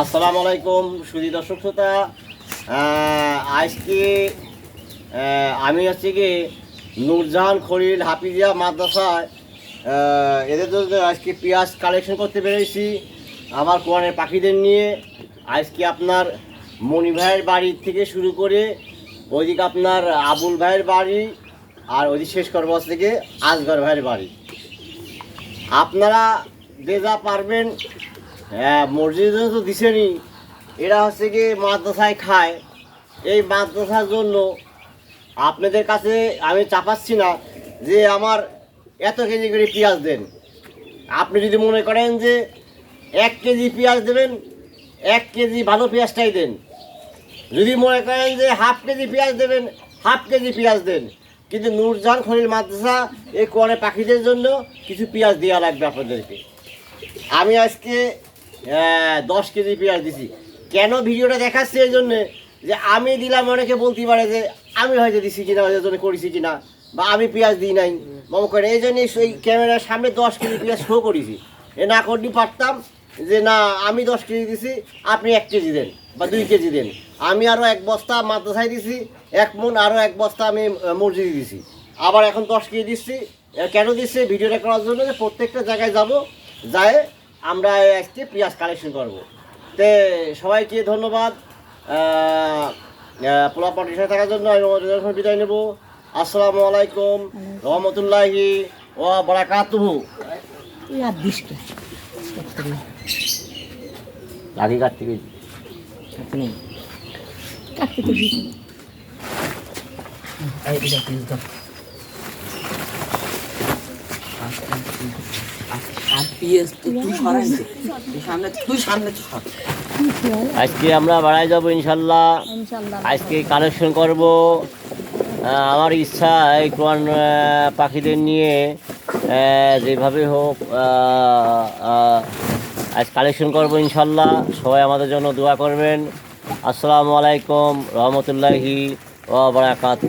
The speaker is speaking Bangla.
আসসালামু আলাইকুম সুদী দর্শক শ্রোতা। আজকে আমি হচ্ছে কি নূরজাহান খলিল হাফিজিয়া মাদ্রাসায়। এদের জন্য আজকে পেঁয়াজ কালেকশন করতে পেরেছি আমার কোরআনের পাখিদের নিয়ে। আজকে আপনার মণি ভাইয়ের বাড়ি থেকে শুরু করে ওইদিকে আপনার আবুল ভাইয়ের বাড়ি আর ওইদিকে শেষ করব থেকে আজগর ভাইয়ের বাড়ি। আপনারা যে যা পারবেন হ্যাঁ মসজিদে তো দিছেনি এরা হচ্ছে কি মাদ্রাসায় খায়। এই মাদ্রাসার জন্য আপনাদের কাছে আমি চাপাচ্ছি না যে আমার এত কেজি করে পেঁয়াজ দেন। আপনি যদি মনে করেন যে এক কেজি পেঁয়াজ দেবেন, এক কেজি ভালো পেঁয়াজটাই দেন। যদি মনে করেন যে হাফ কেজি পেঁয়াজ দেবেন, হাফ কেজি পেঁয়াজ দেন। কিন্তু নূরজাহান খলিল মাদ্রাসা এই কোয়ারে পাখিদের জন্য কিছু পেঁয়াজ দেওয়া লাগবে আপনাদেরকে। আমি আজকে দশ কেজি পেঁয়াজ দিছি। কেন ভিডিওটা দেখাচ্ছি এই জন্যে যে আমি দিলাম, অনেকে বলতে পারে যে আমি হয়তো দিছি কিনা ওই জন্য করেছি কিনা, বা আমি পেঁয়াজ দিই নাই। মনে করে এই জন্যই সেই ক্যামেরার সামনে দশ কেজি পেঁয়াজ শো করেছি। এ না করতে পারতাম যে না, আমি দশ কেজি দিছি, আপনি এক কেজি দেন, বা দুই কেজি দেন। আমি আরও এক বস্তা মাদ্রাসায় দিছি, এক মন আরও এক বস্তা আমি মসজিদে দিছি। আবার এখন দশ কেজি দিচ্ছি। কেন দিচ্ছি? ভিডিওটা করার জন্য যে প্রত্যেকটা জায়গায় যাব যায় আমরা আজকে পেঁয়াজ কালেকশন করব। তে সবাইকে ধন্যবাদ। পোলা পার্টির সাথে থাকার জন্য আমি বিদায় নেব। আসসালামু আলাইকুম রহমতুল্লাহি ও বারাকাতুহু। লাঠি কাটতে নেই। কাটতে আজকে আমরা বাড়ায় যাব ইনশাল্লাহ। আজকে কালেকশন করব। আমার ইচ্ছা এই কোরআন পাখিদের নিয়ে যেভাবে হোক আজ কালেকশন করব ইনশাল্লাহ। সবাই আমাদের জন্য দোয়া করবেন। আসসালামু আলাইকুম রহমতুল্লাহি ও বারাকাতু